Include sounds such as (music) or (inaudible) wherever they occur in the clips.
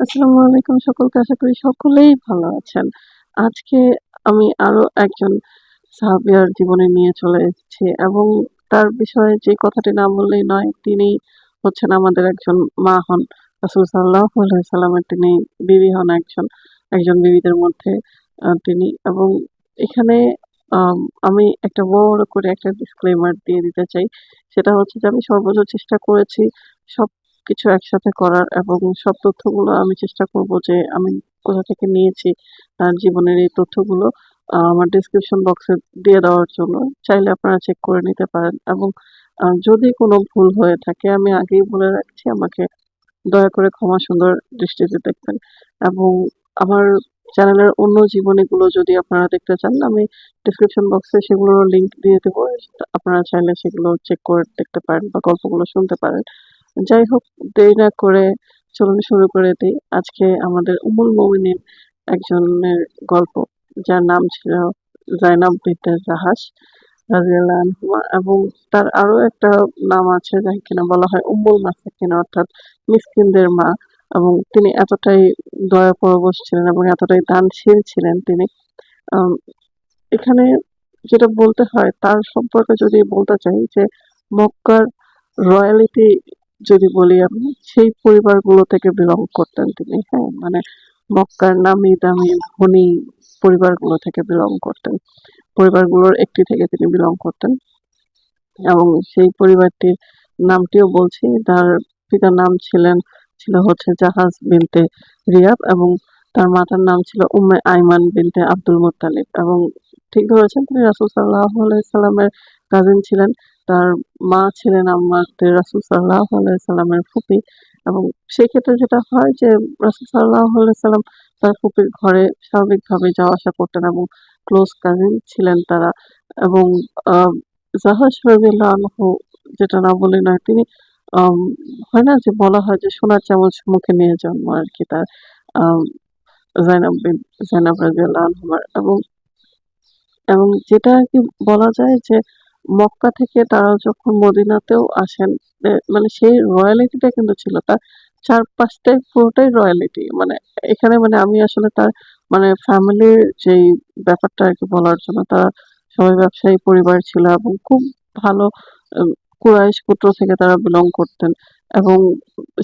আসসালামু আলাইকুম সকলকে আশা করি সকলেই ভালো আছেন। আজকে আমি আরও একজন সাহাবিয়ার জীবনী নিয়ে চলে এসেছি এবং তার বিষয়ে যে কথাটি না বললেই নয় তিনি হচ্ছেন আমাদের একজন মা হন। রাসূল আলাইহি সাল্লামের তিনি বিবি হন একজন, একজন বিবিদের মধ্যে তিনি এবং এখানে আম একটা বড় করে একটা ডিসক্লেইমার দিয়ে দিতে চাই। সেটা হচ্ছে যে আমি সর্বোচ্চ চেষ্টা করেছি সবকিছু একসাথে করার এবং সব তথ্যগুলো আমি চেষ্টা করব যে আমি কোথা থেকে নিয়েছি, তার জীবনের এই তথ্যগুলো আমার ডেসক্রিপশন বক্সে দিয়ে দেওয়ার জন্য। চাইলে আপনারা চেক করে নিতে পারেন এবং যদি কোনো ভুল হয়ে থাকে, আমি আগেই বলে রাখছি, আমাকে দয়া করে ক্ষমা সুন্দর দৃষ্টিতে দেখবেন এবং আমার চ্যানেলের অন্য জীবনীগুলো যদি আপনারা দেখতে চান, আমি ডেসক্রিপশন বক্সে সেগুলোর লিঙ্ক দিয়ে দেবো। আপনারা চাইলে সেগুলো চেক করে দেখতে পারেন বা গল্পগুলো শুনতে পারেন। যাই হোক দেরি না করে চলুন শুরু করে দিই আজকে আমাদের উমুল মুমিনিন একজনের গল্প, যার নাম ছিল জাইনাব বিনতে জাহাজ এবং তার আরও একটা নাম আছে যাকে কিনা বলা হয় উম্মুল মাসাকিন অর্থাৎ মিসকিনদের মা এবং তিনি এতটাই দয়াপরবশ ছিলেন এবং এতটাই দানশীল ছিলেন তিনি। এখানে যেটা বলতে হয়, তার সম্পর্কে যদি বলতে চাই যে মক্কার রয়্যালিটি যদি বলি আমি সেই পরিবারগুলো থেকে বিলং করতেন তিনি, হ্যাঁ? মানে মক্কার নামি দামি ধনী পরিবারগুলো থেকে বিলং করতেন। পরিবারগুলোর একটি থেকে তিনি বিলং করতেন। এবং সেই পরিবারটির নামটিও বলছি তার পিতার নাম ছিলেন ছিল হচ্ছে জাহাজ বিনতে রিয়াব এবং তার মাতার নাম ছিল Umme Aiman binte Abdul Muttalib এবং ঠিক ধরেছেন তিনি রাসূল আলাইহি সাল্লামের কাজিন ছিলেন। তার মা ছিলেন আমাদের রাসূল আলাইহি সাল্লামের ফুপি এবং সেই ক্ষেত্রে যেটা হয় যে রাসূল আলাইহি সাল্লাম তার ফুপির ঘরে স্বাভাবিকভাবে যাওয়া আসা করতেন এবং ক্লোজ কাজিন ছিলেন তারা এবং জাহাজ রাদিয়াল্লাহু আনহু যেটা না বললেই নয়, তিনি হয় না যে বলা হয় যে সোনার চামচ মুখে নিয়ে জন্ম আরকি তার, আম, জাইনাব জাইনাব রাদিয়াল্লাহু আনহুমার এবং এবং যেটা আরকি বলা যায় যে মক্কা থেকে তারা যখন মদিনাতেও আসেন মানে সেই রয়্যালিটিটা কিন্তু ছিল তার চারপাশটাই পুরোটাই রয়্যালিটি। মানে এখানে মানে আমি আসলে তার মানে ফ্যামিলির যেই ব্যাপারটা আরকি বলার জন্য, তারা সবাই ব্যবসায়ী পরিবার ছিল এবং খুব ভালো কুরাইশ গোত্র থেকে তারা বিলং করতেন এবং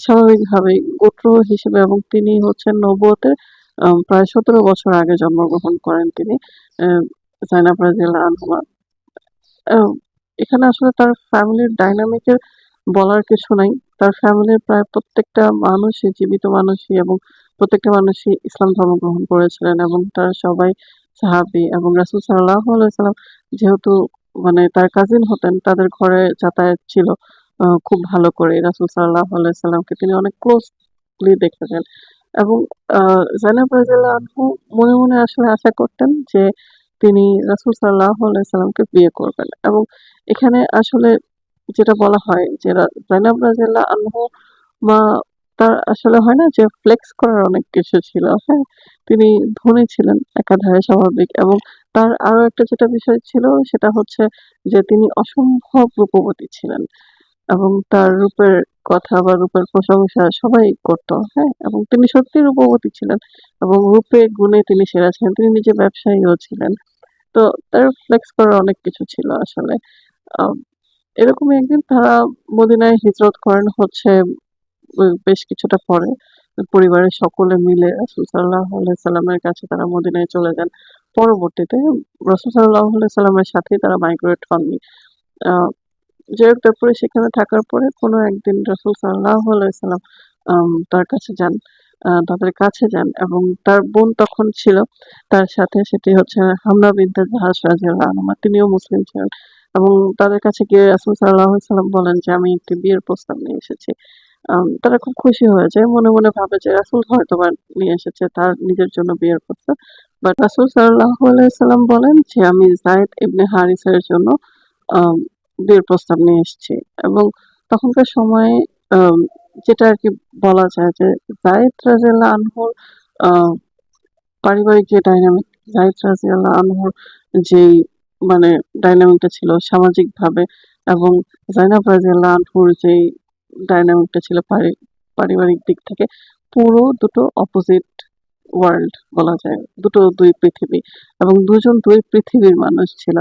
স্বাভাবিকভাবেই গোত্র হিসেবে এবং তিনি হচ্ছেন নবুয়তের, আ, প্রায় ১৭ বছর আগে জন্মগ্রহণ করেন তিনি জাইনাব রাদিয়াল্লাহু আনহুমা। এখানে আসলে তার ফ্যামিলির ডায়নামিক এর বলার কিছু নাই। তার ফ্যামিলির প্রায় প্রত্যেকটা মানুষই জীবিত মানুষই এবং প্রত্যেকটা মানুষই ইসলাম ধর্ম গ্রহণ করেছিলেন এবং তারা সবাই সাহাবী এবং রাসূল সাল্লাল্লাহু আলাইহি সাল্লাম যেহেতু মানে তার কাজিন হতেন তাদের ঘরে যাতায়াত ছিল খুব ভালো করে। রাসুল সাল্লাল্লাহু আলাইহি সাল্লামকে তিনি অনেক ক্লোজলি দেখেছেন এবং জাইনাব রাদিয়াল্লাহু মনে, মনে আসলে আশা করতেন যে তিনি রাসুল সাল্লামকে বিয়ে করবেন এবং এখানে আসলে যেটা বলা হয় যে রা জাইনাব রাদিয়াল্লাহু আনহু মা তার আসলে হয় না যে ফ্লেক্স করার অনেক কিছু ছিল, হ্যাঁ? তিনি ধনী ছিলেন একাধারে স্বাভাবিক এবং তার আরও একটা যেটা বিষয় ছিল সেটা হচ্ছে যে তিনি অসম্ভব রূপবতী ছিলেন এবং তার রূপের কথা বা রূপের প্রশংসা সবাই করত, হ্যাঁ? এবং তিনি সত্যি রূপবতী ছিলেন এবং রূপে গুণে তিনি সেরা ছিলেন। তিনি নিজে ব্যবসায়ীও ছিলেন। তো তার ফ্লেক্স করার অনেক কিছু ছিল আসলে। এরকমই একদিন তারা মদিনায় হিজরত করেন হচ্ছে বেশ কিছুটা পরে। পরিবারের সকলে মিলে রাসূল আলাইহি সাল্লামের কাছে তারা মদিনায় চলে যান। পরবর্তীতে রাসূল আলাইহি সাল্লামের সাথেই তারা মাইগ্রেট হননি। যাই হোক, তারপরে সেখানে থাকার পরে কোনো একদিন রাসূল আলাইহি সাল্লাম তার কাছে যান। তাদের কাছে যান এবং তার বোন তখন ছিল তার সাথে সেটি হচ্ছে হামনা বিনতে জাহাস রাদিয়াল্লাহু আনহা তিনিও মুসলিম ছিলেন এবং তাদের কাছে গিয়ে রাসূল আলাইহি সাল্লাম বলেন যে আমি একটি বিয়ের প্রস্তাব নিয়ে এসেছি। তারা খুব খুশি হয়ে যায়। মনে, মনে ভাবে যে রাসূল হয়তোবা নিয়ে এসেছে তার নিজের জন্য বিয়ের প্রস্তাব। বাট রাসুল আলাইহি সাল্লাম বলেন যে আমি যায়েদ ইবনে হারিসার জন্য বিয়ের প্রস্তাব নিয়ে এসেছি এবং তখনকার সময়ে যেটা আরকি বলা যায় যে যায়েদ রাদিয়াল্লাহু আনহুর পারিবারিক যে ডায়নামিক যায়েদ রাদিয়াল্লাহু আনহুর যেই মানে ডায়নামিকটা ছিল সামাজিকভাবে এবং জাইনাব রাদিয়াল্লাহু আনহুর যেই ডায়নামিকটা ছিল পারিবারিক দিক থেকে পুরো দুটো অপোজিট ওয়ার্ল্ড বলা যায়, দুটো দুই পৃথিবী এবং দুজন দুই পৃথিবীর মানুষ ছিল।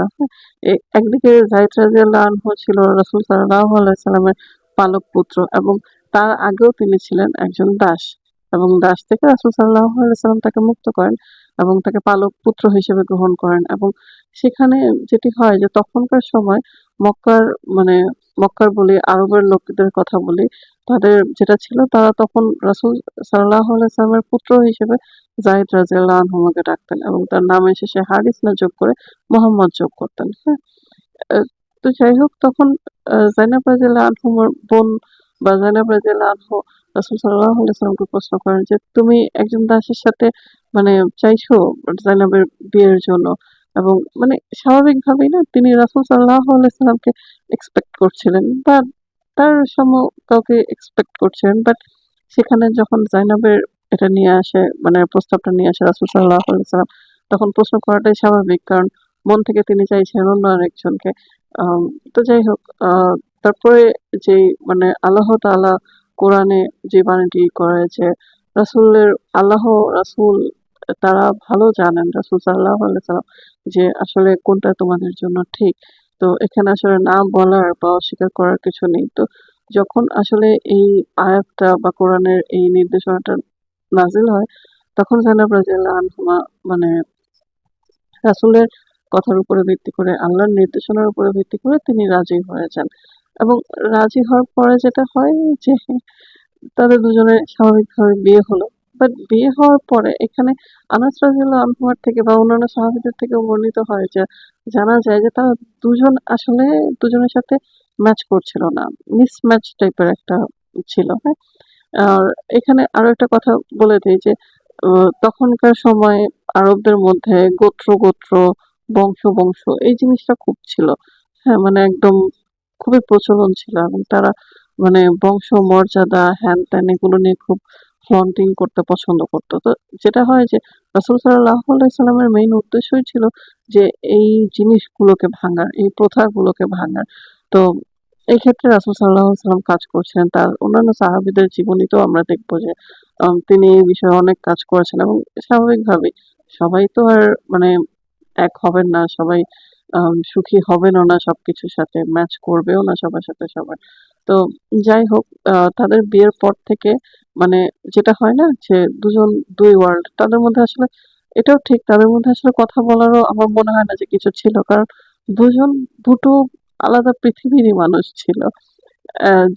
একদিকে জাইদ রাদিয়াল্লাহু আনহু ছিল রাসূল সাল্লাল্লাহু আলাইহি সাল্লামের পালক পুত্র এবং তার আগেও তিনি ছিলেন একজন দাস এবং দাস থেকে রাসূল সাল্লাম তাকে মুক্ত করেন এবং তাকে পালক পুত্র হিসেবে গ্রহণ করেন এবং সেখানে যেটি হয় যে তখনকার সময় মক্কার মানে মক্কার বলি আরবের লোকদের কথা বলি, তাদের যেটা ছিল তারা তখন রাসূল সাল্লাল্লাহু আলাইহি সাল্লামের পুত্র হিসেবে জাইদ রাদিয়াল্লাহু আনহুকে ডাকতেন এবং তার নামের শেষে হারিস না যোগ করে মোহাম্মদ যোগ করতেন হ্যাঁ। তো যাই হোক, তখন জাইনাব রাদিয়াল্লাহু আনহুর বোন বা জাইনাব রাদিয়াল্লাহু আনহু রাসূল সাল্লামকে প্রশ্ন করেন যে তুমি একজন দাসের সাথে মানে চাইছো জাইনাবের বিয়ের জন্য? এবং মানে স্বাভাবিকভাবেই না তিনি রাসূল সাল্লামকে এক্সপেক্ট করছিলেন বা তার সম কাউকে এক্সপেক্ট করছিলেন বাট সেখানে যখন জাইনাবের এটা নিয়ে আসে মানে প্রস্তাবটা নিয়ে আসে রাসূল সাল্লাম তখন প্রশ্ন করাটাই স্বাভাবিক। কারণ মন থেকে তিনি চাইছেন অন্য আরেকজনকে। তো যাই হোক আহ, তারপরে যে মানে আল্লাহ তাআলা কোরআনে যে বাণীটি করেছে, রাসূলের আল্লাহ রাসূল তারা ভালো জানেন, রাসূল আলাইহি সাল্লাম যে আসলে কোনটা তোমাদের জন্য ঠিক। তো এখানে আসলে না বলার বা অস্বীকার করার কিছু নেই। তো যখন আসলে এই আয়াতটা বা কোরআনের এই নির্দেশনাটা নাজিল হয়, তখন জানাব রাদিয়াল্লাহু আনহুমা মানে রাসূলের কথার উপরে ভিত্তি করে, আল্লাহর নির্দেশনার উপরে ভিত্তি করে তিনি রাজি হয়ে যান। এবং রাজি হওয়ার পরে যেটা হয় যে, তাদের দুজনের স্বাভাবিকভাবে বিয়ে হলো। বাট বিয়ে হওয়ার পরে এখানে আনাস রাদিয়াল্লাহু আনহুমার থেকে বা অন্যান্য সাহাবীদের থেকে বর্ণিত হয় যে, জানা যায় যে তারা দুজন আসলে দুজনের সাথে ম্যাচ করছিল না। মিস ম্যাচ টাইপের একটা ছিল হ্যাঁ? আর এখানে আরও একটা কথা বলে দিই যে তখনকার সময় আরবদের মধ্যে গোত্র গোত্র, বংশ বংশ এই জিনিসটা খুব ছিল। হ্যাঁ মানে একদম খুবই প্রচলন ছিল এবং তারা মানে বংশ মর্যাদা হ্যান ত্যান এগুলো নিয়ে খুব ফ্লন্টিং করতে পছন্দ করতো। তো যেটা হয় যে রাসূল সাল্লামের মেইন উদ্দেশ্যই ছিল যে এই জিনিসগুলোকে ভাঙার, এই প্রথাগুলোকে ভাঙার। তো এই ক্ষেত্রে রাসূল আলাইহি সাল্লাম কাজ করছেন, তার অন্যান্য সাহাবীদের জীবনীতেও আমরা দেখব যে তিনি এই বিষয়ে অনেক কাজ করেছেন এবং স্বাভাবিকভাবেই সবাই তো আর মানে এক হবেন না, সবাই সুখী হবেনও না, সবকিছুর সাথে ম্যাচ করবেও না সবার সাথে সবার। তো যাই হোক তাদের বিয়ের পর থেকে মানে যেটা হয় না যে দুজন, দুই ওয়ার্ল্ড তাদের মধ্যে আসলে এটাও ঠিক, তাদের মধ্যে আসলে কথা বলারও আমার মনে হয় না যে কিছু ছিল। কারণ দুজন, দুটো আলাদা পৃথিবীরই মানুষ ছিল।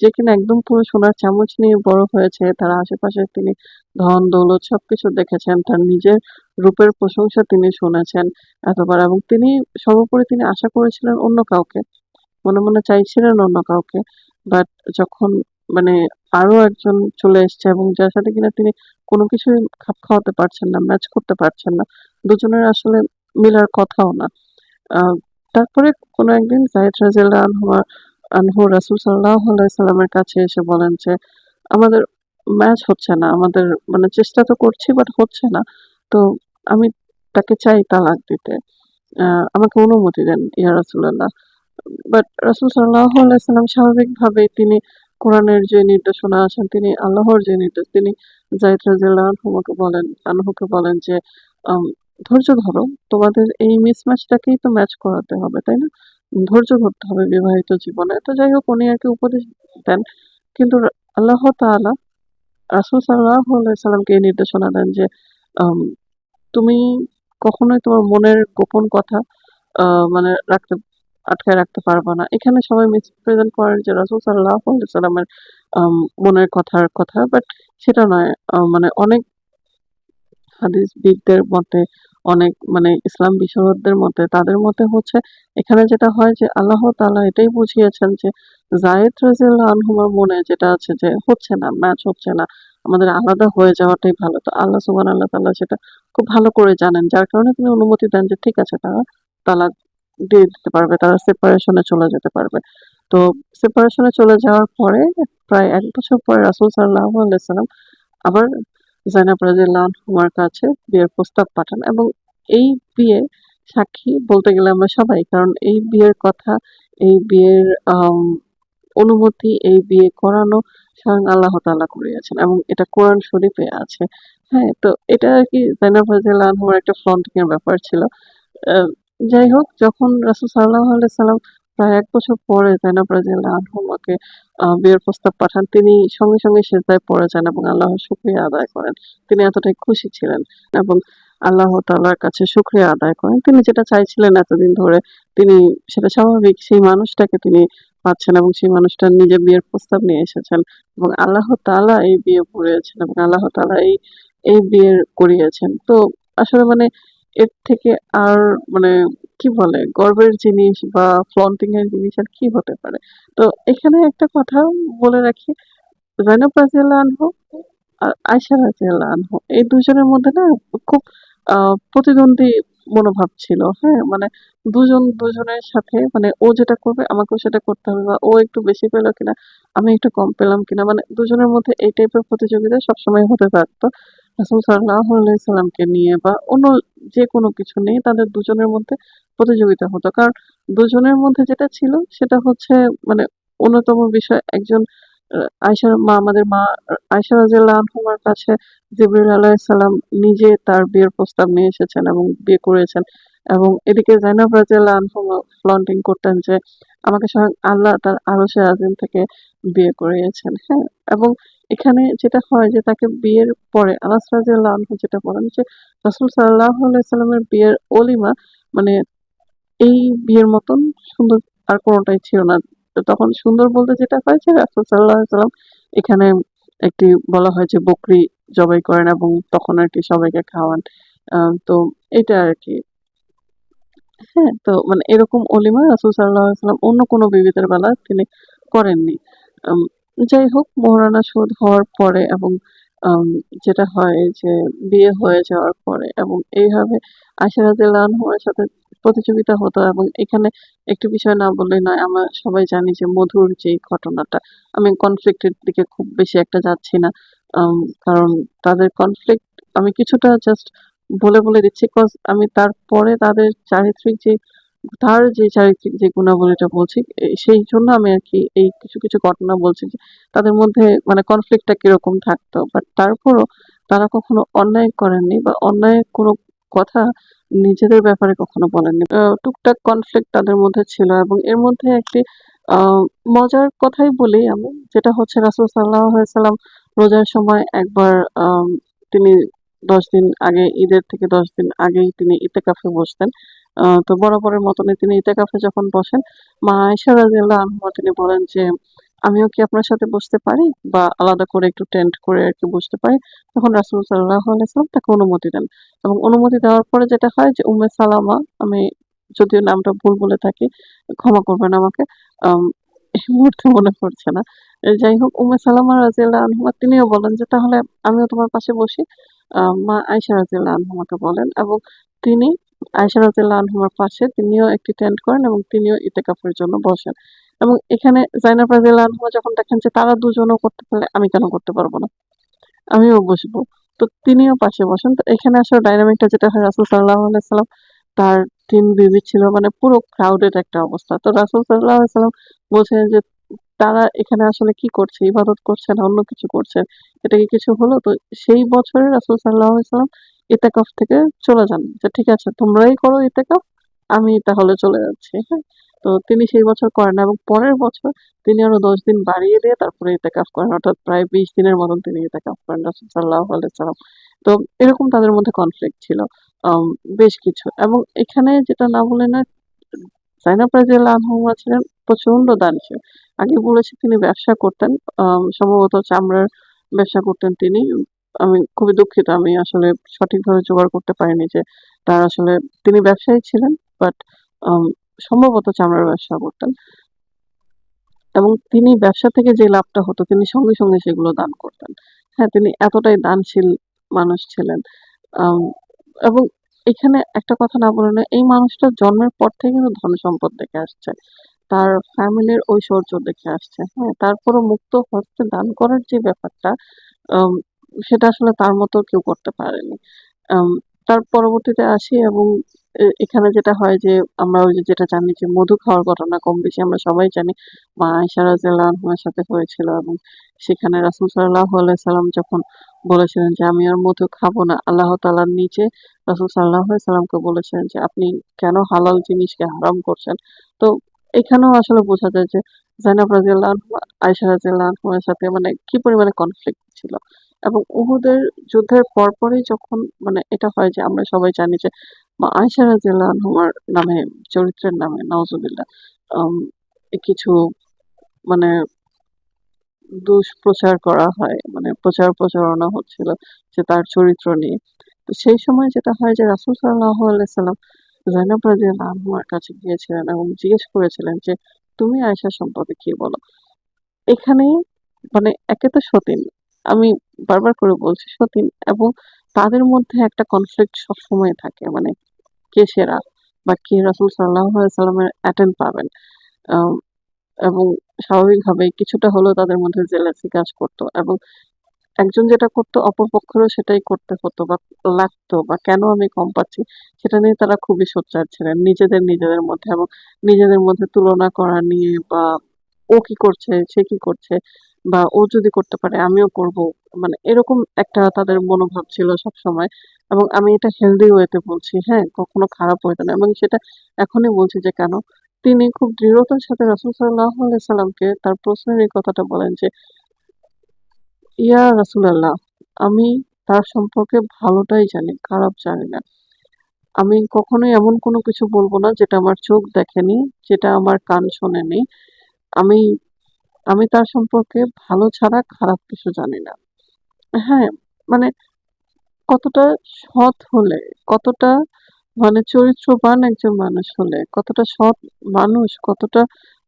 যে কিনা একদম পুরো সোনার চামচ নিয়ে বড় হয়েছে, তার আশেপাশে তিনি ধন, দৌলত সবকিছু দেখেছেন, তার নিজের রূপের প্রশংসা তিনি শুনেছেন এতবার এবং তিনি সর্বোপরি তিনি আশা করেছিলেন অন্য কাউকে, মনে মনে চাইছিলেন অন্য কাউকে। বাট যখন মানে আরও একজন চলে এসেছে এবং যার সাথে কিনা তিনি কোনো কিছুই খাপ খাওয়াতে পারছেন না ম্যাচ করতে পারছেন না, দুজনের আসলে মিলার কথাও না। তারপরে কোনো একদিন জাহিদ রাজিয়াল্লাহ আনহু আনহু রাসূল আলাইহি সাল্লামের কাছে এসে বলেন যে, আমাদের ম্যাচ হচ্ছে না, আমাদের মানে চেষ্টা তো করছি বাট হচ্ছে না। তো আমি তাকে চাই তালাক দিতে। আমাকে অনুমতি দেন, ইয়া রাসূলুল্লাহ। বাট রাসূল সাল্লাল্লাহু আলাইহি সাল্লাম স্বাভাবিকভাবেই তিনি কোরআনের যে নির্দেশনা আছেন, তিনি আল্লাহর যে নির্দেশ, তিনি রাদিয়াল্লাহু আনহুকে বলেন আনহুকে বলেন যে ধৈর্য ধরো, তোমাদের এই মিসম্যাচটাকেই তো ম্যাচ করাতে হবে, তাই না? ধৈর্য ধরতে হবে বিবাহিত জীবনে। তো যাই হোক, উনি আর কি উপদেশ দেন। কিন্তু আল্লাহ তাআলা রাসূল আলাইহি সাল্লামকে এই নির্দেশনা দেন যে তুমি কখনোই তোমার মনের গোপন কথা মানে রাখতে, আটকায় রাখতে পারবা না। এখানে সবাই মিসপ্রেজেন্ট করেন যে রাসূল আলাইহি সাল্লামের মনের কথার কথা, বাট সেটা নয় মানে অনেক হাদিসবিদদের মতে, অনেক মানে ইসলাম বিশারদদের মতে, তাদের মতে হচ্ছে এখানে যেটা হয় যে আল্লাহ তালা এটাই বুঝিয়েছেন যে জায়েদ রাদিয়াল্লাহু আনহুমার মনে যেটা আছে যে হচ্ছে না ম্যাচ হচ্ছে না। আমাদের আলাদা হয়ে যাওয়াটাই ভালো। তো আল্লাহ সুবহানাহু তাআলা সেটা খুব ভালো করে জানেন। যার কারণে তিনি অনুমতি দেন যে ঠিক আছে, তারা তালাক দিয়ে দিতে পারবে, তারা সেপারেশনে চলে যেতে পারবে। তো সেপারেশনে চলে যাওয়ার পরে, প্রায় এক বছর পরে রাসূল সাল্লাল্লাহু আলাইহি সাল্লাম আবার জাইনাব রাদিয়াল্লাহু আনহুমার কাছে বিয়ের প্রস্তাব পাঠান এবং এই বিয়ে সাক্ষী বলতে গেলে আমরা সবাই, কারণ এই বিয়ের কথা, এই বিয়ের অনুমতি, এই বিয়ে করানো স্বয়ং আল্লাহ তাআলা করিয়েছেন এবং এটা কোরআন শরীফে আছে। হ্যাঁ? তো এটা আরকি জাইনাব রাদিয়াল্লাহু আনহুর একটা ফ্লন্টিং এর ব্যাপার ছিল। যাই হোক যখন রাসূল সাল্লাল্লাহু আলাইহি সাল্লাম প্রায় ১ বছর পরে জাইনাব রাদিয়াল্লাহু আনহুমাকে বিয়ের প্রস্তাব পাঠান, তিনি সঙ্গে, সঙ্গে সিজদায় পড়ে যান এবং আল্লাহর শুকরিয়া আদায় করেন। তিনি এতটাই খুশি ছিলেন এবং আল্লাহ তাআলার কাছে শুকরিয়া আদায় করেন। তিনি যেটা চাইছিলেন এতদিন ধরে তিনি সেটা স্বাভাবিক সেই মানুষটাকে তিনি পাচ্ছেন এবং সেই মানুষটা নিজের বিয়ের প্রস্তাব নিয়ে এসেছেন এবং আল্লাহ তাআলা এই বিয়ে পড়িয়েছেন এবং আল্লাহ তাআলা এই, এই বিয়ের করিয়েছেন। তো আসলে মানে এর থেকে আর মানে কি বলে গর্বের জিনিস বা ফ্লন্টিং এর জিনিস আর কি হতে পারে? তো এখানে একটা কথা বলে রাখি, জাইনাব রাদিয়াল্লাহু আনহু আর আয়েশা রাদিয়াল্লাহু আনহু এই দুজনের মধ্যে না খুব প্রতিদ্বন্দ্বী মনোভাব ছিল। হ্যাঁ? মানে দুজন দুজনের সাথে মানে ও যেটা করবে আমাকেও সেটা করতে হবে বা ও একটু বেশি পেল কিনা, আমি একটু কম পেলাম কিনা মানে দুজনের মধ্যে এই টাইপের প্রতিযোগিতা সবসময় হতে থাকতো। রাসূল আলাইহি সাল্লামকে নিয়ে বা অন্য যেকোনো কিছু নিয়ে তাদের দুজনের মধ্যে প্রতিযোগিতা হতো। কারণ দুজনের মধ্যে যেটা ছিল সেটা হচ্ছে মানে অন্যতম বিষয় একজন মা, আমাদের মা, আয়েশা রাদিয়াল্লাহু আনহুমার কাছে জিবরিল নিজে তার বিয়ের প্রস্তাব নিয়ে এসেছেন এবং বিয়ে করেছেন এবং এদিকে জাইনাব রাদিয়াল্লাহু আনহুমা ফ্লন্টিং করতেন যে, আমাকে স্বয়ং আল্লাহ তার আরশে আজিম থেকে বিয়ে করিয়েছেন। হ্যাঁ? এবং এখানে যেটা হয় যে, তাকে বিয়ের পরে আনাস রাদিয়াল্লাহু আনহু যেটা বলেন যে, রাসূল সাল্লামের বিয়ের অলিমা মানে এই বিয়ের মতন সুন্দর আর কোনটাই ছিল না। তো তখন সুন্দর বলতে যেটা হয় রাসূল সাল্লাল্লাহু সাল্লাম এখানে একটি বলা হয় যে বকরি জবাই করেন এবং তখন আরকি সবাইকে খাওয়ান। তো এটা আরকি। হ্যাঁ? তো মানে এরকম অলিমা রাসূল আলাইহি সাল্লাম অন্য কোনো বিবিদের বেলা তিনি করেননি। যাই হোক, মোহরানা শোধ হওয়ার পরে এবং যেটা হয় যে বিয়ে হয়ে যাওয়ার পরে এবং এইভাবে আয়েশা রাদিয়াল্লাহু আনহুমার সাথে প্রতিযোগিতা হতো এবং এখানে একটি বিষয় না বললেই নয়। আমরা সবাই জানি যে মধুর যে ঘটনাটা, আমি কনফ্লিক্টের দিকে খুব বেশি একটা যাচ্ছি না। কারণ তাদের কনফ্লিক্ট আমি কিছুটা জাস্ট বলে, বলে দিচ্ছি আমি তারপরে তাদের চারিত্রিক যে তার যে চারিত্রিক যে গুণাবলীটা বলছি সেই জন্য আমি আর কি এই কিছু, কিছু ঘটনা বলছি যে তাদের মধ্যে মানে কনফ্লিক্টটা কীরকম থাকতো। বাট তারপরও তারা কখনো অন্যায় করেননি বা অন্যায় কোনো কথা নিজেদের ব্যাপারে কখনো বলেননি। টুকটাক কনফ্লিক্ট তাদের মধ্যে ছিল এবং এর মধ্যে একটি মজার কথাই বলি আমি যেটা হচ্ছে রাসূল সাল্লাল্লাহু সাল্লাম রোজার সময় একবার তিনি ১০ দিন আগে ঈদের থেকে ১০ দিন আগেই তিনি ইতিকাফে বসতেন। তো বরাবরের মতনই তিনি ইতিকাফে যখন বসেন, মা রাদিয়াল্লাহু আনহা তিনি বলেন যে, "আমিও কি আপনার সাথে বসতে পারি? বা আলাদা করে একটু টেন্ট করে আরকি বসতে পারি?" তখন রাসূল সাল্লাল্লাহু আলাইহি সাল্লাম তাকে অনুমতি দেন এবং অনুমতি দেওয়ার পরে যেটা হয় যে উম্মে সালামা আমি যদিও নামটা ভুল বলে থাকি, ক্ষমা করবেন আমাকে। আম এই মুহূর্তে মনে পড়ছে না। যাই হোক উম্মে সালামা রাদিয়াল্লাহু আনহা তিনিও বলেন যে, "তাহলে আমিও তোমার পাশে বসি।" মা আয়েশা রাদিয়াল্লাহু আনহুমাকে বলেন এবং তিনি আয়েশা রাদিয়াল্লাহু আনহুমার পাশে তিনিও একটি টেন্ট করেন এবং তিনিও ইতিকাফের জন্য বসেন। এবং এখানে জাইনাব রাদিয়াল্লাহু আনহা যখন দেখেন যে তারা দুজনও করতে পারলে আমি কেন করতে পারব না? আমিও বসবো। তো তিনিও পাশে বসেন। তো এখানে আসলে ডায়নামিক টা যেটা হয় রাসূল সাল্লাল্লাহু আলাইহি সাল্লাম তার ৩ বিবি ছিল মানে পুরো ক্রাউডেড একটা অবস্থা। তো রাসূল সাল্লাল্লাহু আলাইহি সাল্লাম বলছেন যে, "তারা এখানে আসলে কি করছে? ইবাদত করছে না অন্য কিছু করছে। এটা কি কিছু হলো?" তো সেই বছরে রাসূল সাল্লাল্লাহু আলাইহি সাল্লাম ইতিকাফ থেকে চলে যান। যে, "ঠিক আছে তোমরাই করো ইতিকাফ, আমি তাহলে চলে যাচ্ছি।" হ্যাঁ? তো তিনি সেই বছর করেন এবং পরের বছর তিনি আরও ১০ দিন বাড়িয়ে দিয়ে তারপরে ইতিকাফ করেন। অর্থাৎ প্রায় ২০ দিনের মতন তিনি ইতিকাফ করেন রাসূল সাল্লাল্লাহু আলাইহি তো এরকম তাদের মধ্যে কনফ্লিক্ট ছিল বেশ কিছু এবং এখানে যেটা না বলে নয় জাইনাব রাদিয়াল্লাহু আনহুমা ছিলেন প্রচণ্ড দানশীল। আগে বলেছি তিনি ব্যবসা করতেন। সম্ভবত চামড়ার ব্যবসা করতেন তিনি। আমি খুবই দুঃখিত আমি আসলে সঠিকভাবে জোগাড় করতে পারিনি যে তার আসলে তিনি ব্যবসায়ী ছিলেন বাট সম্ভবত চামড়ার ব্যবসা করতেন। এবং তিনি ব্যবসা থেকে যে লাভটা হতো তিনি সঙ্গে, সঙ্গে সেগুলো দান করতেন। হ্যাঁ, তিনি এতটাই দানশীল মানুষ ছিলেন। এবং এখানে একটা কথা না বলে এই মানুষটা জন্মের পর থেকে কিন্তু ধন-সম্পদ দেখে আসছে। তার ফ্যামিলির ঐশ্বর্য দেখে আসছে। হ্যাঁ? তারপরও মুক্ত হস্তে দান করার যে ব্যাপারটা সেটা আসলে তার মতো কেউ করতে পারেনি। তার পরবর্তীতে আসি এবং এখানে যেটা হয় যে, আমরা ওই যেটা জানি যে, মধু খাওয়ার ঘটনা কম বেশি আমরা সবাই জানি। মা রাদিয়াল্লাহু সাথে হয়েছিল এবং সেখানে রাসূল আলাইহি সাল্লাম যখন বলেছিলেন যে, আমি আর মধু খাব না। আল্লাহ তালার নিচে রাসূল আলাইহি সাল্লামকে বলেছিলেন যে, আপনি কেন হালাল জিনিসকে হারাম করছেন? তো এখানেও আসলে বোঝা যায় যে, জাইনাব রাদিয়াল্লাহু আনহা, আয়েশা রাদিয়াল্লাহু সাথে মানে কি পরিমাণে কনফ্লিক্ট ছিল। এবং উহুদের যুদ্ধের পরপরই যখন মানে এটা হয় যে আমরা সবাই জানি যে, মা রাদিয়াল্লাহু আনহার নামে, চরিত্রের নামে, নাউজুবিল্লাহ কিছু মানে দুষ্প্রচার করা হয় মানে প্রচার প্রচারণা হচ্ছিল যে তার চরিত্র নিয়ে। তো সেই সময় যেটা হয় যে রাসূল সাল্লাল্লাহু আলাইহি সাল্লাম জাইনাব রাদিয়াল্লাহু আনহার কাছে গিয়েছিলেন এবং জিজ্ঞেস করেছিলেন যে, তুমি আয়েশা সম্পর্কে কি বলো? এখানে মানে একে তো সতীন আমি বারবার করে বলছি সতীন এবং তাদের মধ্যে একটা কনফ্লিক্ট সবসময় থাকে মানে কে সেরা বা কে রাসূল সাল্লামের অ্যাটেন্ড পাবেন। এবং স্বাভাবিকভাবেই কিছুটা হলেও তাদের মধ্যে জেলাসি কাজ করত। এবং একজন যেটা করতো অপর পক্ষেরও সেটাই করতে হতো বা লাগতো বা কেন আমি কম পাচ্ছি, সেটা নিয়ে তারা খুবই সোচ্চার ছিলেন নিজেদের নিজেদের মধ্যে। এবং নিজেদের মধ্যে তুলনা করা নিয়ে বা ও কি করছে, সে কি করছে বা ও যদি করতে পারে আমিও করব মানে এরকম একটা তাদের মনোভাব ছিল সবসময় এবং আমি এটা হেলদি ওয়েতে বলছি হ্যাঁ কখনো খারাপ ওয়েতে না এবং সেটা এখনই বলছি যে কেন তিনি খুব দৃঢ়তার সাথে রাসুল আলাইহি সাল্লামকে তার প্রশ্নের এই কথাটা বলেন যে ইয়া রাসূলাল্লাহ আমি তার সম্পর্কে ভালোটাই জানি, খারাপ জানি না। আমি কখনোই এমন কোনো কিছু বলব না যেটা আমার চোখ দেখেনি, যেটা আমার কান শোনেনি। আমি আমি তার সম্পর্কে ভালো ছাড়া খারাপ কিছু জানি না। হ্যাঁ, মানে কতটা সৎ হলে, কতটা মানে চরিত্রবান একজন মানুষ হলে, কতটা সৎ মানুষ, কতটা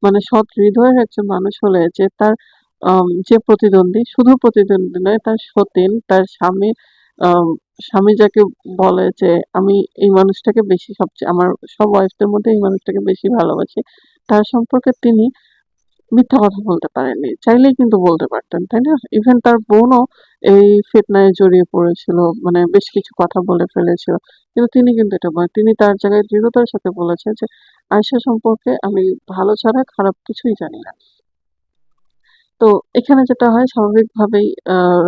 মানে সৎ হৃদয়ের একজন মানুষ হলে যে তার যে প্রতিদ্বন্দ্বী, শুধু প্রতিদ্বন্দ্বী নয়, তার সতীন, তার স্বামী স্বামী যাকে বলে যে, "আমি এই মানুষটাকে বেশি সবচেয়ে আমার সব ওয়াইফদের মধ্যে এই মানুষটাকে বেশি ভালোবাসি।" তার সম্পর্কে তিনি মিথ্যা কথা বলতে পারেননি। চাইলেই কিন্তু বলতে পারতেন, তাই না? ইভেন তার বোনও এই ফিতনায় জড়িয়ে পড়েছিল। মানে বেশ কিছু কথা বলে ফেলেছিল। কিন্তু তিনি কিন্তু এটা বলেন তিনি তার জায়গায় দৃঢ়তার সাথে বলেছেন যে, "আয়েশা সম্পর্কে আমি ভালো ছাড়া খারাপ কিছুই জানি না।" তো এখানে যেটা হয় স্বাভাবিকভাবেই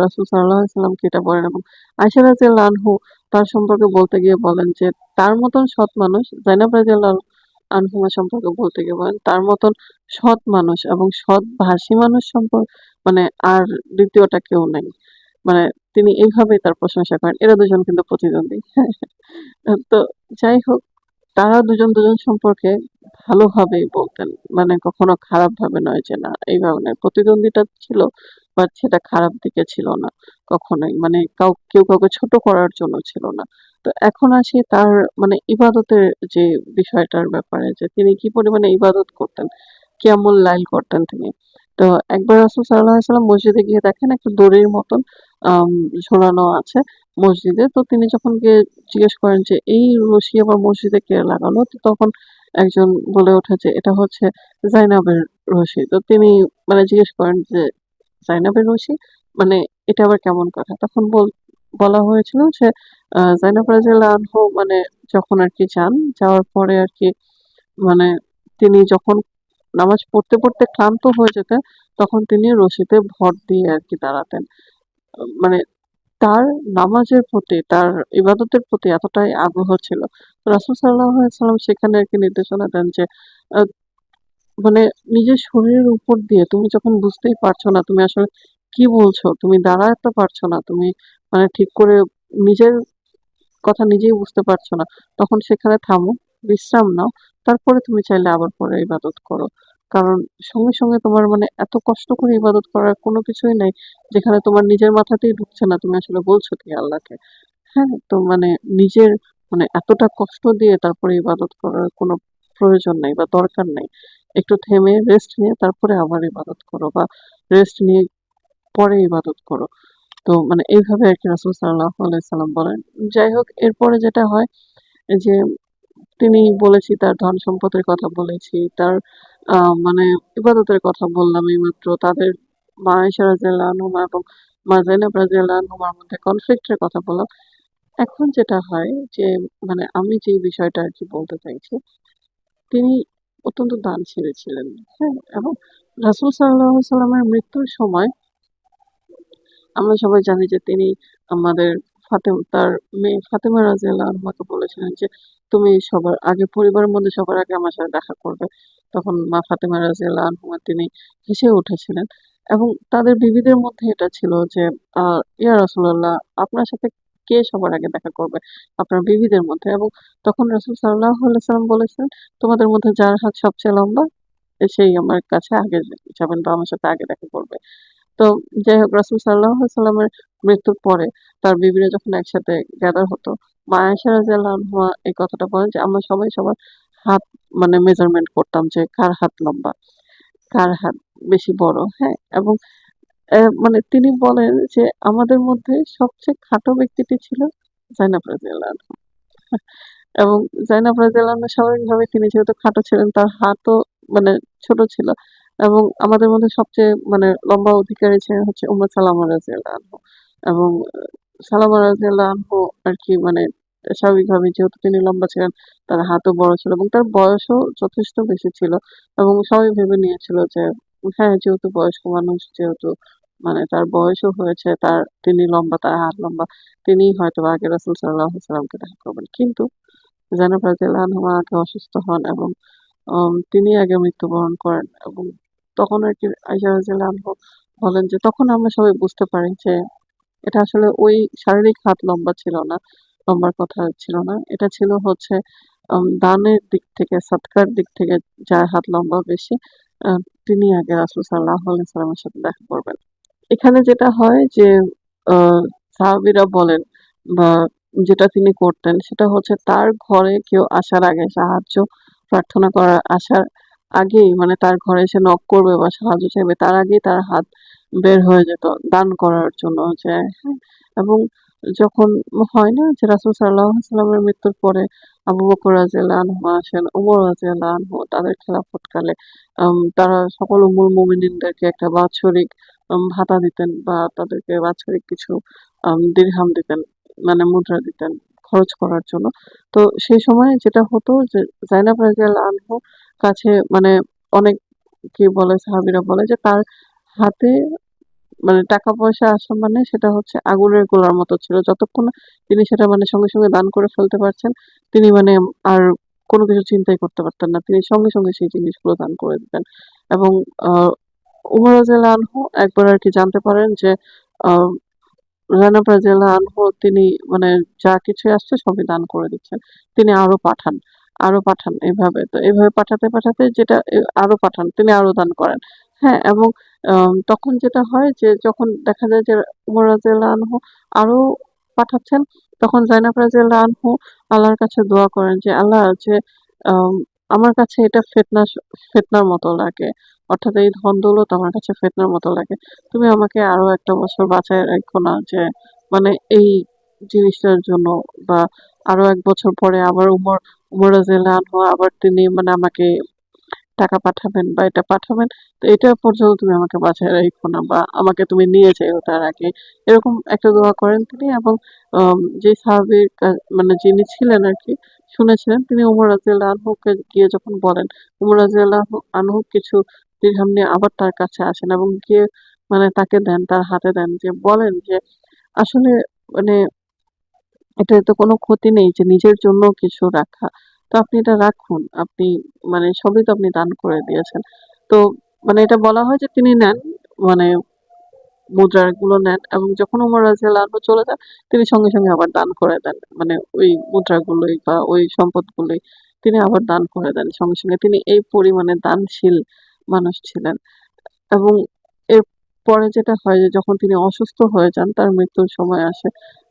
রাসূল সাল্লাল্লাহু সাল্লামকে এটা বলেন এবং আয়েশা রাদিয়াল্লাহু আনহু তার সম্পর্কে বলতে গিয়ে বলেন যে, "তার মতন সৎ মানুষ" জাইনাব রাদিয়াল্লাহু আনহুমা সম্পর্কে বলতে গিয়ে বলেন, "তার মতন সৎ মানুষ এবং সৎ ভাষী মানুষ সম্পর্ক মানে আর দ্বিতীয়টা কেউ নেই।" মানে তিনি এইভাবেই তার প্রশংসা করেন। এরা দুজন কিন্তু প্রতিদ্বন্দ্বী। (laughs) তো যাই হোক, তারা দুজন, দুজন সম্পর্কে ভালোভাবেই বলতেন। মানে কখনো খারাপ ভাবে নয় যে না, এইভাবে নয়। প্রতিদ্বন্দ্বিতা ছিল, বাট সেটা খারাপ দিকে ছিল না কখনোই। মানে কাউ কেউ কাউকে ছোট করার জন্য ছিল না। তো এখন আসি তার মানে ইবাদতের যে বিষয়টার ব্যাপারে যে তিনি কি পরিমাণে ইবাদত করতেন, কেমন লাইল করতেন তিনি। তো একবার রাসূল সাল্লাম মসজিদে গিয়ে দেখেন একটা দড়ির মতন ঝোলানো আছে মসজিদে। তো তিনি যখন গিয়ে জিজ্ঞেস করেন যে, "এই রশি আবার মসজিদে কে লাগালো?" তো তখন একজন বলে ওঠে যে, "এটা হচ্ছে জাইনাবের রশি।" তো তিনি মানে জিজ্ঞেস করেন যে, "জাইনাবের রশি? মানে এটা আবার কেমন কথা?" তখন বল বলা হয়েছিল যে, জাইনাব রাদিয়াল্লাহু আনহু মানে যখন আর কি যান, যাওয়ার পরে আর কি মানে তিনি যখন নামাজ পড়তে, পড়তে ক্লান্ত হয়ে যেতেন, তখন তিনি রশিতে ভর দিয়ে আরকি দাঁড়াতেন। মানে তার নামাজের প্রতি, তার ইবাদতের প্রতি এতটাই আগ্রহ ছিল। রাসূল সাল্লাম সেখানে আরকি নির্দেশনা দেন যে, মানে নিজের শরীরের উপর দিয়ে তুমি যখন বুঝতেই পারছ না তুমি আসলে কি বলছো, তুমি দাঁড়াতে পারছ না, তুমি মানে ঠিক করে নিজের কথা নিজেই বুঝতে পারছ না, তখন সেখানে থামো, বিশ্রাম নাও। তারপরে তুমি চাইলে আবার পরে ইবাদত করো। কারণ সঙ্গে, সঙ্গে তোমার মানে এত কষ্ট করে ইবাদত করার কোনো কিছুই নাই, যেখানে তোমার নিজের মাথাতেই ঢুকছে না তুমি আসলে বলছো কি আল্লাহকে। হ্যাঁ? তো মানে নিজের মানে এতটা কষ্ট দিয়ে তারপরে ইবাদত করার কোনো প্রয়োজন নাই বা দরকার নাই। একটু থেমে রেস্ট নিয়ে তারপরে আবার ইবাদত করো বা রেস্ট নিয়ে পরে ইবাদত করো। তো মানে এইভাবে আরকি রাসূল সাল্লাল্লাহু আলাইহি সাল্লাম বলেন। যাই হোক এরপরে যেটা হয় যে তিনি বলেছি তার ধন সম্পদের কথা বলেছি, তার মানে ইবাদতের কথা বললাম এইমাত্র। তাদের মা রাদিয়াল্লাহু আনহুমা এবং মা জাইনাব রাদিয়াল্লাহু আনহুমার মধ্যে কনফ্লিক্ট এর কথা বললাম। এখন যেটা হয় যে মানে আমি যে বিষয়টা আর কি বলতে চাইছি, তিনি অত্যন্ত দানশীল ছিলেন। হ্যাঁ? এবং রাসূল আলাইহি সাল্লামের মৃত্যুর সময় আমরা সবাই জানি যে তিনি আমাদের তার মেয়ে ফাতেমা বলেছিলেন যে, "তুমি সবার আগে পরিবারের মধ্যে সবার আগে আমার সাথে দেখা করবে।" তখন মা ফাতেমা তিনি হেসে উঠেছিলেন এবং তাদের বিবিদের মধ্যে এটা ছিল যে, "ইয়া রাসূলাল্লাহ আপনার সাথে কে সবার আগে দেখা করবে? আপনার বিবিদের মধ্যে?" এবং তখন রাসূল আলাইহি সাল্লাম বলেছেন, "তোমাদের মধ্যে যার হাত সবচেয়ে লম্বা সেই আমার কাছে আগে যাবেন বা আমার সাথে আগে দেখা করবে।" তো যাই হোক রাসূল সাল্লামের মৃত্যুর পরে তার বিবিরা যখন একসাথে গ্যাদার হতো, মা রাদিয়াল্লাহু এই কথাটা বলেন যে, "আমরা সবাই সবার হাত মানে মেজারমেন্ট করতাম যে কার হাত লম্বা, কার হাত বেশি বড়।" হ্যাঁ? এবং মানে তিনি বলেন যে, "আমাদের মধ্যে সবচেয়ে খাটো ব্যক্তিটি ছিল যায়েনব রাদিয়াল্লাহু আনহা।" (laughs) এবং যায়েনব রাদিয়াল্লাহু আনহা স্বাভাবিকভাবেই তিনি যেহেতু খাটো ছিলেন তার হাতও মানে ছোট ছিল এবং আমাদের মধ্যে সবচেয়ে মানে লম্বা অধিকারী ছিলেন হচ্ছে উম্মে সালামা রাদিয়াল্লাহু আনহু এবং সালামা রাদিয়াল্লাহু আনহু আরকি মানে স্বাভাবিকভাবেই যেহেতু তিনি লম্বা ছিলেন তার হাতও বড় ছিল এবং তার বয়সও যথেষ্ট বেশি ছিল এবং সবাই ভেবে নিয়েছিল যে হ্যাঁ, যেহেতু বয়স্ক মানুষ যেহেতু মানে তার বয়সও হয়েছে, তার তিনি লম্বা, তার হাত লম্বা, তিনিই হয়তোবা আগে রাসূল আলাইহি সাল্লামকে দেখা করবেন। কিন্তু যায়েনব রাদিয়াল্লাহু আনহা আগে অসুস্থ হন এবং তিনি আগে মৃত্যুবরণ করেন এবং তখন আয়েশা রাদিয়াল্লাহু আনহা বলেন যে, "তখন আমরা সবাই বুঝতে পারি যে এটা আসলে ওই শারীরিক হাত লম্বা ছিল না, লম্বার কথা ছিল না। এটা ছিল হচ্ছে দানের দিক থেকে, সাদকার দিক থেকে যার হাত লম্বা বেশি তিনি আগে রাসূল আলাইহি সাল্লামের সাথে দেখা করবেন।" এখানে যেটা হয় যে সাহাবীরা বলেন বা যেটা তিনি করতেন সেটা হচ্ছে তার ঘরে কেউ আসার আগে সাহায্য প্রার্থনা করার আসার আগেই মানে তার ঘরে এসে নক করবে বা সাহায্য চাইবে তার আগেই তার হাত বের হয়ে যেত দান করার জন্য যে হ্যাঁ? এবং যখন হয় না যে রাসূল সাল্লামের মৃত্যুর পরে আবু বকর রাদিয়াল্লাহু আনহু আসেন, ওমর রাদিয়াল্লাহু আনহু তাদের খেলাফতকালে তারা সকল উম্মুল মুমিনিনদেরকে একটা বাৎসরিক ভাতা দিতেন বা তাদেরকে বাৎসরিক কিছু আম দিরহাম দিতেন, মানে মুদ্রা দিতেন খরচ করার জন্য। তো সেই সময় যেটা হতো যে যায়েনব রাদিয়াল্লাহু আনহু কাছে মানে অনেক কি বলে সাহাবীরা বলে যে তার হাতে মানে টাকা-পয়সা আসা মানে সেটা হচ্ছে আগুনের গোলার মতো ছিল। যতক্ষণ তিনি সেটা মানে সঙ্গে, সঙ্গে দান করে ফেলতে পারছেন, তিনি মানে আর কোন কিছু চিন্তাই করতে পারতেন না। তিনি সঙ্গে, সঙ্গে সেই জিনিসগুলো দান করে দিতেন। এবং উমর আনহু একবার আরকি জানতে পারেন যে যায়েনব রাদিয়াল্লাহু আনহু তিনি মানে যা কিছুই আসছে সবই দান করে দিচ্ছেন। তিনি আরও পাঠান, আরও পাঠান এভাবে। তো এভাবে পাঠাতে, পাঠাতে যেটা আরও পাঠান, তিনি আরও দান করেন। হ্যাঁ? এবং তখন যেটা হয় যে যখন দেখা যায় যে উমর আরও পাঠাচ্ছেন, তখন যায়েনব রাদিয়াল্লাহু আনহু আল্লাহর কাছে দোয়া করেন যে, "আল্লাহ যে আমার কাছে এটা ফিতনা ফিতনার মতো লাগে। অর্থাৎ এই ধন-দৌলত আমার কাছে ফিতনার মতো লাগে। তুমি আমাকে আরও একটা বছর বাঁচায় রাইখো না যে মানে এই জিনিসটার জন্য বা আরও এক বছর পরে আবার উমর উমর আনহু আবার তিনি মানে আমাকে টাকা পাঠাবেন বা এটা পাঠাবেন। তো এটা পর্যন্ত তুমি আমাকে বাঁচায় রাইখো না বা আমাকে তুমি নিয়ে যাইও তার আগে।" এরকম একটা দোয়া করেন তিনি এবং যে সাহাবীর কা মানে যিনি ছিলেন আরকি শুনেছিলেন তিনি উমর রাদিয়াল্লাহু আনহুকে গিয়ে যখন বলেন, উমর রাদিয়াল্লাহু আনহু কিছু দিরহাম নিয়ে আবার তার কাছে আসেন এবং গিয়ে মানে তাকে দেন, তার হাতে দেন যে বলেন যে, "আসলে মানে এটায় তো কোনো ক্ষতি নেই যে নিজের জন্য কিছু রাখা। তো আপনি এটা রাখুন। আপনি মানে সবই তো আপনি দান করে দিয়েছেন।" তো মানে এটা বলা হয় যে তিনি নেন, মানে মুদ্রাগুলো নেন এবং যখন উমর আনহু চলে যান, তিনি সঙ্গে, সঙ্গে আবার দান করে দেন। মানে ওই মুদ্রাগুলোই বা ওই সম্পদগুলোই তিনি আবার দান করে দেন সঙ্গে, সঙ্গে। তিনি এই পরিমাণে দানশীল মানুষ ছিলেন। এবং এর পরে যেটা হয় যে যখন তিনি অসুস্থ হয়ে যান, তার মৃত্যুর সময় আসে,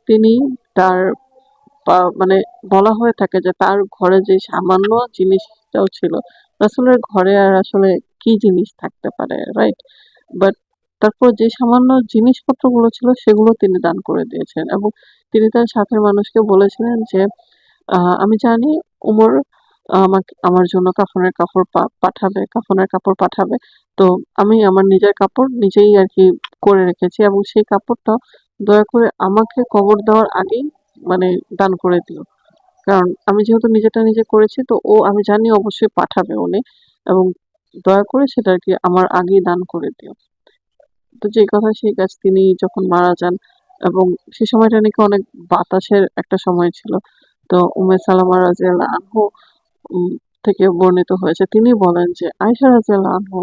তিনি তার মানে বলা হয়ে থাকে যে তার ঘরে যে সামান্য জিনিসটাও ছিল, রাসূলের ঘরে আর আসলে কি জিনিস থাকতে পারে, রাইট? বাট তারপর যে সামান্য জিনিসপত্রগুলো ছিল সেগুলো তিনি দান করে দিয়েছেন এবং তিনি তার সাথের মানুষকে বলেছিলেন যে, "আমি জানি উমর আমাকে আমার জন্য কাফনের কাপড় পাঠাবে কাফনের কাপড় পাঠাবে। তো আমি আমার নিজের কাপড় নিজেই আর কি করে রেখেছি এবং সেই কাপড়টা দয়া করে আমাকে কবর দেওয়ার আগেই মানে দান করে দিও। কারণ আমি যেহেতু নিজেরটা নিজে করেছি, তো ও, আমি জানি অবশ্যই পাঠাবে উনি। এবং দয়া করে সেটা আর কি আমার আগেই দান করে দিও। তো যে কথা, সেই কাজ তিনি যখন মারা যান, এবং সে সময়টা নাকি অনেক বাতাসের একটা সময় ছিল। তো উমে সালামা রাজিয়াল্লাহ আনহু থেকে বর্ণিত হয়েছে। তিনি বলেন যে আয়সা রাজিয়াল্লাহ আনহু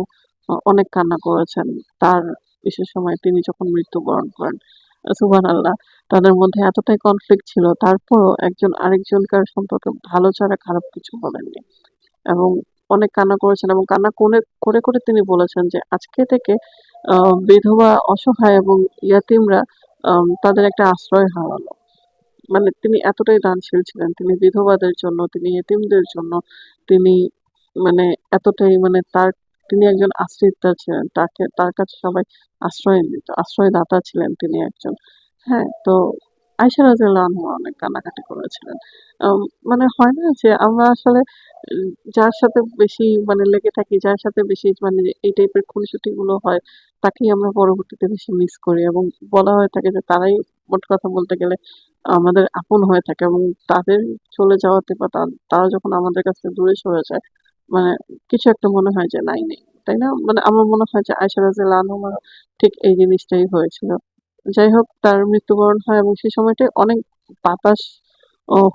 অনেক কান্না করেছেন। তার বিশেষ সময় তিনি যখন মৃত্যুবরণ করেন সুবান আল্লাহ তাদের মধ্যে এতটাই কনফ্লিক্ট ছিল, তারপরও একজন আরেকজনকার সম্পর্কে ভালো ছাড়া খারাপ কিছু বলেননি। এবং অনেক কান্না করেছেন এবং কান্না করে করে করে তিনি বলেছেন যে আজকে থেকে বিধবা, অসহায় এবং ইয়াতিমরা তাদের একটা আশ্রয় হারালো। মানে তিনি এতটাই দানশীল ছিলেন, তিনি বিধবাদের জন্য, তিনি এতিমদের জন্য, তিনি মানে এতটাই মানে তার তিনি একজন আশ্রিতা ছিলেন। তাকে, তার কাছে সবাই আশ্রয় নিত আশ্রয়দাতা ছিলেন তিনি একজন। হ্যাঁ তো আয়সা আনহা অনেক কান্নাকাটি করেছিলেন। মানে হয় না যে আমরা আসলে যার সাথে বেশি মানে লেগে থাকি, যার সাথে বেশি মানে এই টাইপের খুনসুটি গুলো হয়, তাকেই আমরা পরবর্তীতে বেশি মিস করি এবং বলা হয়ে থাকে যে তারাই মোট কথা বলতে গেলে আমাদের আপন হয়ে থাকে এবং তাদের চলে যাওয়াতে বা তারা যখন আমাদের কাছ দূরে সরে যায় মানে কিছু একটা মনে হয় যে, নাই, নেই, তাই না? মানে আমার মনে হয় যে আয়সা রাদিয়াল্লাহু আনহা ঠিক এই জিনিসটাই হয়েছিল। যাই হোক, তার মৃত্যুবরণ হয় এবং সেই সময়টায় অনেক বাতাস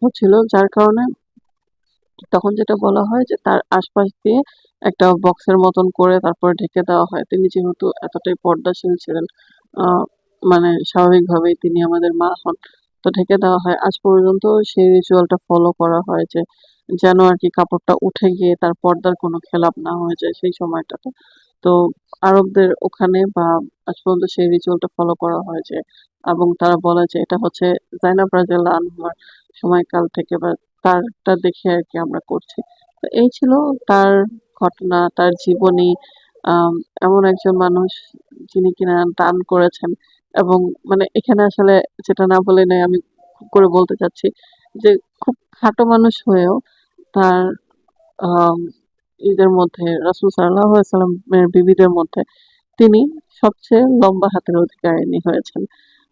হচ্ছিল, যার কারণে তখন যেটা বলা হয় যে, তার আশপাশ দিয়ে একটা বক্সের মতন করে তারপর ঢেকে দেওয়া হয়। তিনি যেহেতু এতটাই পর্দাশীল ছিলেন মানে স্বাভাবিকভাবেই তিনি আমাদের মা হন, তো ঢেকে দেওয়া হয়। আজ পর্যন্ত সেই রিচুয়ালটা ফলো করা হয় যে যেন আর কি কাপড়টা উঠে গিয়ে তার পর্দার কোনো খেলাপ না হয়ে যায় সেই সময়টাতে। তো আরবদের ওখানে বা আজ পর্যন্ত সেই রিচুয়ালটা ফলো করা হয় যে এবং তারা বলে যে এটা হচ্ছে জাইনাব রাদিয়াল্লাহু আনহার সময়কাল থেকে বা তারটা দেখে আর কি আমরা করছি। তো এই ছিল তার ঘটনা, তার জীবনী এমন একজন মানুষ যিনি কিনা দান করেছেন এবং মানে এখানে আসলে যেটা না বলে নাই আমি করে বলতে চাচ্ছি যে খুব খাটো মানুষ হয়েও তার ঈদের মধ্যে রাসূল আলাইহি সাল্লামের বিবিদের মধ্যে তিনি সবচেয়ে লম্বা হাতের অধিকারিণী হয়েছেন।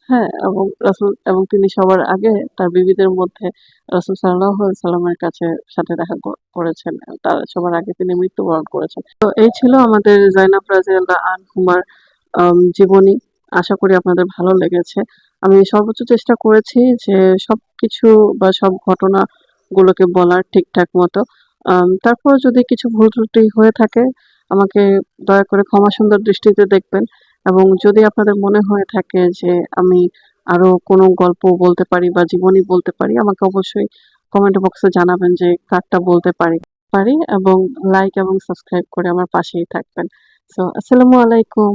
হ্যাঁ এবং রাসূল এবং তিনি সবার আগে তার বিবিদের মধ্যে রাসূল আলাইহি সাল্লামের কাছে সাথে দেখা করেছেন। তার সবার আগে তিনি মৃত্যুবরণ করেছেন। তো এই ছিল আমাদের জাইনাব রাদিয়াল্লাহু আনহুমার আম, জীবনী। আশা করি আপনাদের ভালো লেগেছে। আমি সর্বোচ্চ চেষ্টা করেছি যে সবকিছু বা সব ঘটনা গুলোকে বলার ঠিকঠাক মতো। তারপর যদি কিছু ভুল ত্রুটি হয়ে থাকে, আমাকে দয়া করে ক্ষমা সুন্দর দৃষ্টিতে দেখবেন। এবং যদি আপনাদের মনে হয়ে থাকে যে আমি আরও কোনো গল্প বলতে পারি বা জীবনী বলতে পারি, আমাকে অবশ্যই কমেন্ট বক্সে জানাবেন যে কারটা বলতে পারি পারি এবং লাইক এবং সাবস্ক্রাইব করে আমার পাশেই থাকবেন। সো আসসালামু আলাইকুম।